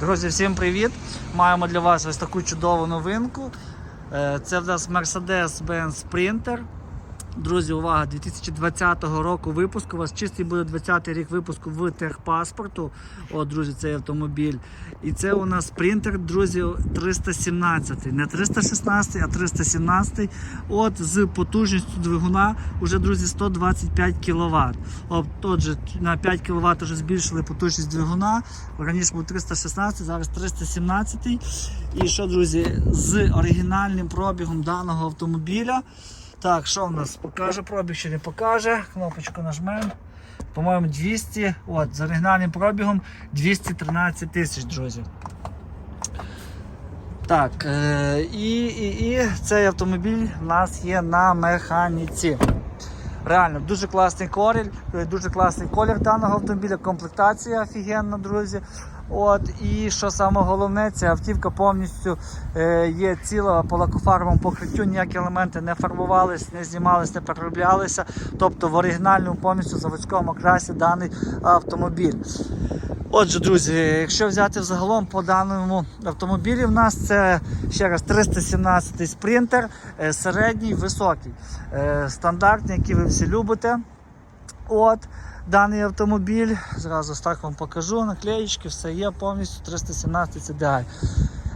Друзі, всім привіт! Маємо для вас ось таку чудову новинку. Е, Це в нас Mercedes-Benz Sprinter. Друзі, увага, 2020 року випуску. У вас чистий буде 20-й рік випуску в техпаспорту. О, друзі, цей автомобіль. І це у нас спринтер, друзі, 317. Не 316, а 317. От з потужністю двигуна уже, друзі, 125 кВт. От, отже, на 5 кВт вже збільшили потужність двигуна. Раніше був 316, зараз 317. І що, друзі, з оригінальним пробігом даного автомобіля. Так, що в нас? Покаже пробіг чи не покаже. Кнопочку нажмемо. По-моєму, 200. От, з оригінальним пробігом 213 тисяч, друзі. Так, е, і, і, і цей автомобіль в нас є на механіці. Реально, дуже класний колір, е, дуже класний колір даного автомобіля, комплектація офігенна, друзі. От, і що саме головне, ця автівка повністю е, є ціла по лакофарбовому покриттю, ніякі елементи не фарбувались, не знімались, не перероблялися. Тобто в оригінальному повністю заводському окрасі даний автомобіль. Отже, друзі, якщо взяти взагалом по даному автомобілі, в нас це ще раз 317 спринтер, е, середній, високий, е, стандартний, який ви всі любите. От даний автомобіль. Зразу так вам покажу. Наклеїчки, все є повністю 317 CDI.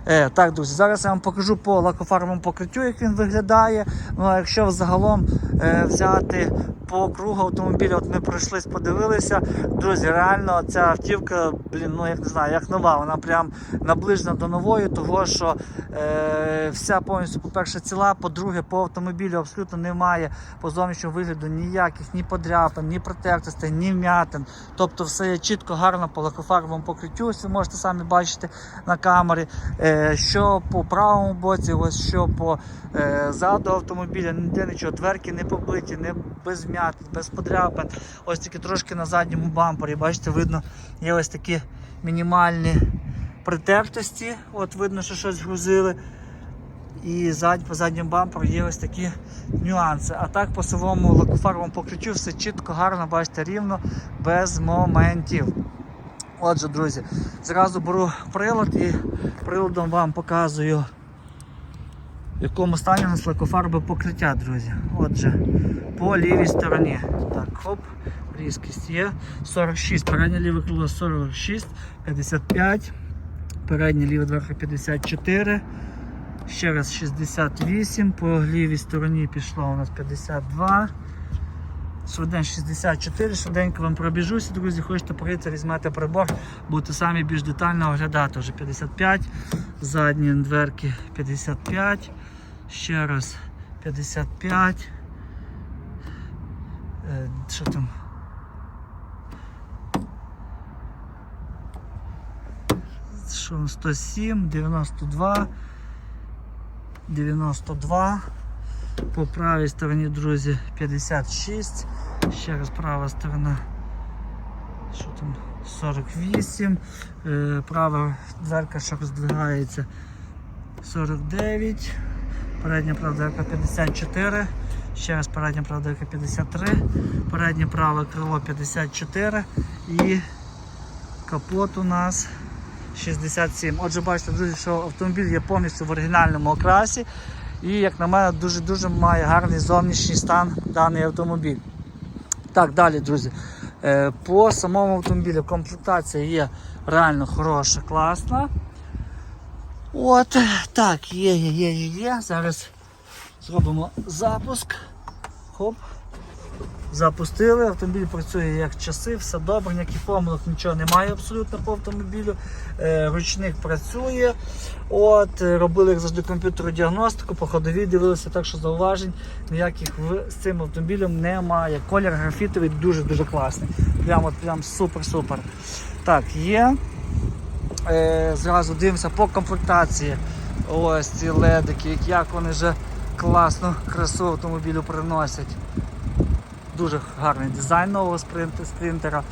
Е, так, друзі, зараз я вам покажу по лакофарбовому покриттю, як він виглядає. Ну а якщо взагалом е, взяти по кругу автомобіля, от ми пройшлись, подивилися. Друзі, реально ця автівка, блін, ну як не знаю, як нова. Вона прям наближена до нової, того що е, вся повністю, по-перше, ціла, по-друге, по автомобілю абсолютно немає по зовнішньому вигляду ніяких ні подряпин, ні протектостей, ні вмятин. Тобто все є чітко, гарно по лакофарбовому покриттю. Ви можете самі бачити на камері. Е, що по правому боці, ось що по е, заду автомобіля, ніде нічого, дверки не побиті, не без вмятин, без подряпин. Ось тільки трошки на задньому бампері, бачите, видно, є ось такі мінімальні притертості. От видно, що щось грузили. І зад, по задньому бамперу є ось такі нюанси. А так по самому лакофарбовому покриттю все чітко, гарно, бачите, рівно, без моментів. Отже, друзі, зразу беру прилад і приладом вам показую, в якому стані у нас покриття, друзі. Отже, по лівій стороні. Так, хоп, різкість є. 46, переднє ліве крило 46, 55, переднє ліве дверка 54. Ще раз 68, по лівій стороні пішло у нас 52. Швиден 64, швиденько вам пробіжуся, друзі. Хочете прийти, візьмете прибор, будете самі більш детально оглядати. Вже 55, задні дверки 55, ще раз 55. Е, Що там? Що 107, 92, 92. По правій стороні, друзі, 56. Ще раз права сторона. Що там? 48. Е, права дверка, що роздвигається 49. Передня права дверка 54. Ще раз передня права дверка 53. Переднє праве крило 54. І капот у нас 67. Отже, бачите, друзі, що автомобіль є повністю в оригінальному окрасі. І, як на мене, дуже-дуже має гарний зовнішній стан даний автомобіль. Так, далі, друзі. Е, По самому автомобілю комплектація є реально хороша, класна. От, так, є, є, є, є, є. Зараз зробимо запуск. Хоп. Запустили, автомобіль працює як часи, все добре, ніяких помилок, нічого немає абсолютно по автомобілю. Е, ручник працює. От, е, Робили, як завжди, комп'ютерну діагностику, по ходовій дивилися, так що зауважень ніяких з цим автомобілем немає. Колір графітовий дуже-дуже класний. Прямо прям супер-супер. Так, є. Е, зразу дивимося по комплектації. Ось ці ледики, як вони вже класну красу автомобілю приносять. Дуже гарний дизайн нового спринт- спринтера.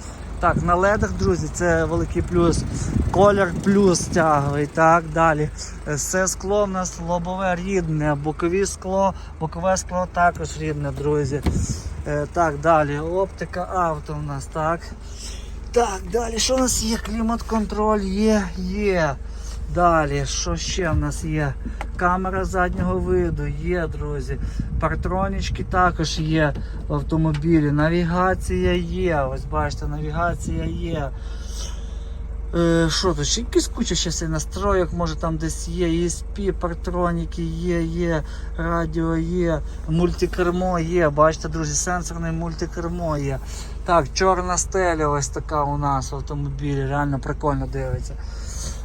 Так, на ледах, друзі, це великий плюс. Колір плюс тяговий. Так, далі. Е, Все скло в нас лобове рідне, бокові скло, бокове скло також рідне, друзі. Е, Так, далі. Оптика авто у нас, так. Так, далі що у нас є? Клімат-контроль є, є. Далі, що ще в нас є? Камера заднього виду є, друзі. Партронічки також є в автомобілі. Навігація є. Ось бачите, навігація є. Е, що тут? Ще якісь куча ще є може там десь є, ESP, партроніки є, є, радіо є, мультикермо є. Бачите, друзі, сенсорне мультикермо є. Так, чорна стеля ось така у нас в автомобілі, реально прикольно дивиться.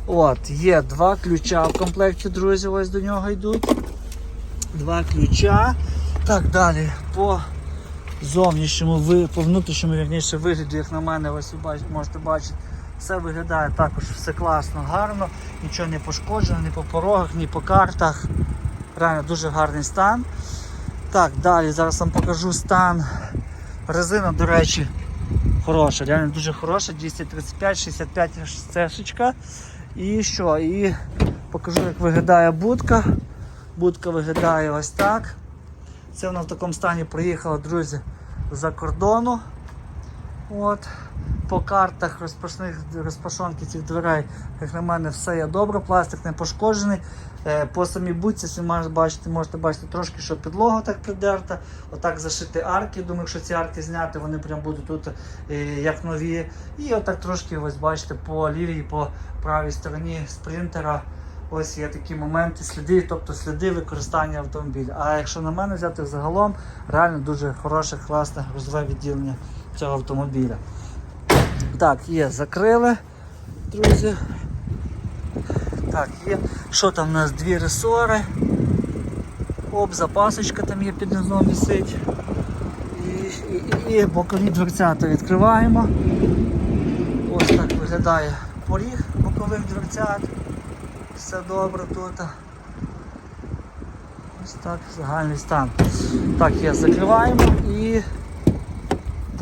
От, є два ключа в комплекті, друзі, ось до нього йдуть. Два ключа. Так, далі по зовнішньому, по внутрішньому вірніше вигляду, як на мене, ось ви можете бачити, все виглядає також все класно, гарно, нічого не пошкоджено, ні по порогах, ні по картах. Реально дуже гарний стан. Так, далі зараз вам покажу стан. Резина, до речі, хороша, реально дуже хороша, 235-65 цешечка. І що? І покажу, як виглядає будка. Будка виглядає ось так. Це вона в такому стані приїхала, друзі, за кордону. От. По картах розпашонки цих дверей, як на мене, все є добре, пластик не пошкоджений. Е, По самій можете бачити, можете бачити трошки, що підлога так придерта, отак зашити арки. Думаю, якщо ці арки зняти, вони прям будуть тут е, як нові. І отак трошки, ось бачите, по лівій, по правій стороні спринтера. Ось є такі моменти, сліди, тобто сліди використання автомобіля. А якщо на мене взяти взагалом, реально дуже хороше, класне грузове відділення цього автомобіля. Так, є, закрили, друзі. Так, є. Що там у нас? Дві ресори. Оп, запасочка там є під низом висить. І, і, і, бокові дверцята відкриваємо. Ось так виглядає поріг бокових дверцят. Все добре тут. Ось так, загальний стан. Так, є, закриваємо і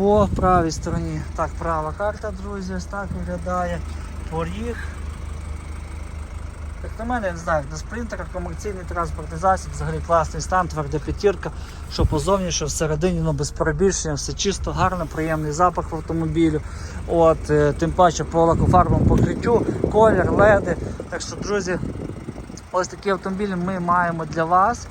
по правій стороні. Так, права карта, друзі, ось так виглядає. Поріг. Як на мене, я не знаю, на спринтерах комерційний транспортний засіб, взагалі класний стан, тверда п'ятірка, що позовні, що всередині, ну без перебільшення, все чисто, гарно, приємний запах в автомобілю. От, е, тим паче по лакофарбовому покриттю, колір, леди. Так що, друзі, ось такі автомобілі ми маємо для вас.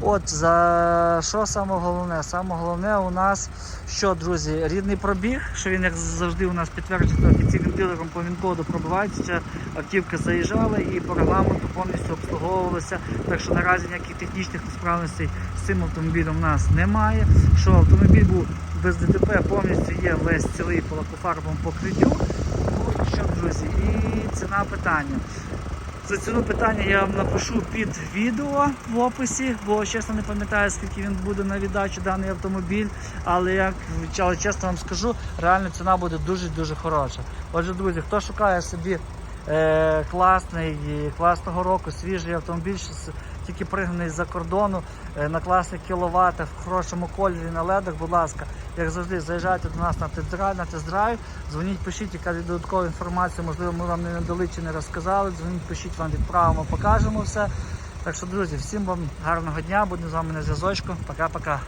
От за що саме головне? Саме головне у нас що, друзі, рідний пробіг, що він як завжди у нас підтверджується офіційним дилером по Вінкоду пробивається. Ця автівка заїжджала і по регламенту повністю обслуговувалася. Так що наразі ніяких технічних несправностей з цим автомобілем у нас немає. Що автомобіль був без ДТП, повністю є весь цілий по лакофарбовому покриттю. Ну що, друзі, і ціна питання. За ціну питання я вам напишу під відео в описі, бо чесно не пам'ятаю, скільки він буде на віддачу даний автомобіль. Але як але чесно вам скажу, реально ціна буде дуже-дуже хороша. Отже, друзі, хто шукає собі е, класний, класного року, свіжий автомобіль, тільки пригнаний з-за кордону е, на класних кіловатах, в хорошому кольорі на ледах, будь ласка, як завжди, заїжджайте до нас на тест-драйв, на тест-драйв, дзвоніть, пишіть, яка додаткова інформація, можливо, ми вам не надали чи не розказали. Дзвоніть, пишіть, вам відправимо, покажемо все. Так що, друзі, всім вам гарного дня, будемо з вами на зв'язочку. Пока-пока.